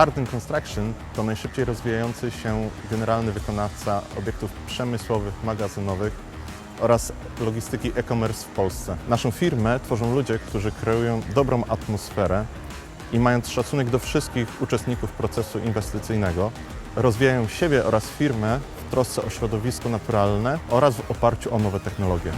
Hardin Construction to najszybciej rozwijający się generalny wykonawca obiektów przemysłowych, magazynowych oraz logistyki e-commerce w Polsce. Naszą firmę tworzą ludzie, którzy kreują dobrą atmosferę i mając szacunek do wszystkich uczestników procesu inwestycyjnego, rozwijają siebie oraz firmę w trosce o środowisko naturalne oraz w oparciu o nowe technologie.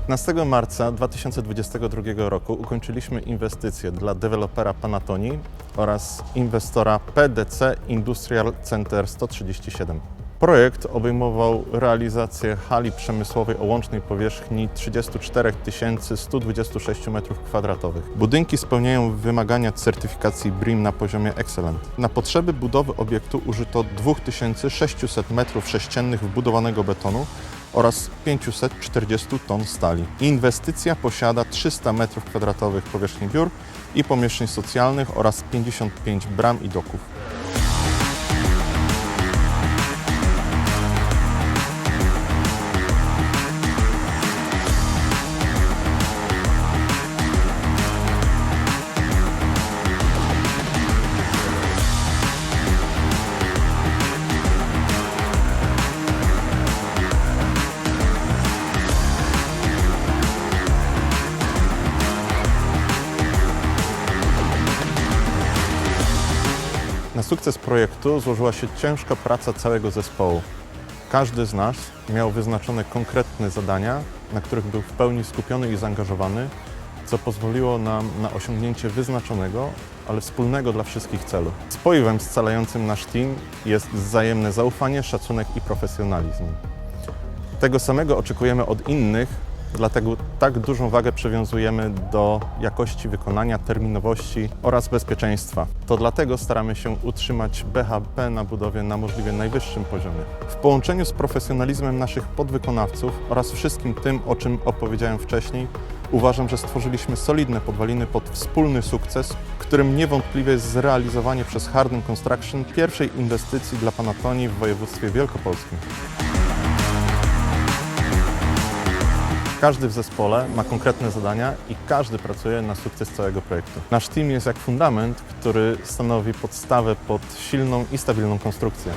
15 marca 2022 roku ukończyliśmy inwestycje dla dewelopera Panatoni oraz inwestora PDC Industrial Center 137. Projekt obejmował realizację hali przemysłowej o łącznej powierzchni 34 126 m2. Budynki spełniają wymagania certyfikacji BREEAM na poziomie Excellent. Na potrzeby budowy obiektu użyto 2600 m3 wbudowanego betonu oraz 540 ton stali. Inwestycja posiada 300 m2 powierzchni biur i pomieszczeń socjalnych oraz 55 bram i doków. Na sukces projektu złożyła się ciężka praca całego zespołu. Każdy z nas miał wyznaczone konkretne zadania, na których był w pełni skupiony i zaangażowany, co pozwoliło nam na osiągnięcie wyznaczonego, ale wspólnego dla wszystkich celu. Spoiwem scalającym nasz team jest wzajemne zaufanie, szacunek i profesjonalizm. Tego samego oczekujemy od innych, dlatego tak dużą wagę przywiązujemy do jakości wykonania, terminowości oraz bezpieczeństwa. To dlatego staramy się utrzymać BHP na budowie na możliwie najwyższym poziomie. W połączeniu z profesjonalizmem naszych podwykonawców oraz wszystkim tym, o czym opowiedziałem wcześniej, uważam, że stworzyliśmy solidne podwaliny pod wspólny sukces, którym niewątpliwie jest zrealizowanie przez Hardin Construction pierwszej inwestycji dla Panatonii w województwie wielkopolskim. Każdy w zespole ma konkretne zadania i każdy pracuje na sukces całego projektu. Nasz team jest jak fundament, który stanowi podstawę pod silną i stabilną konstrukcję.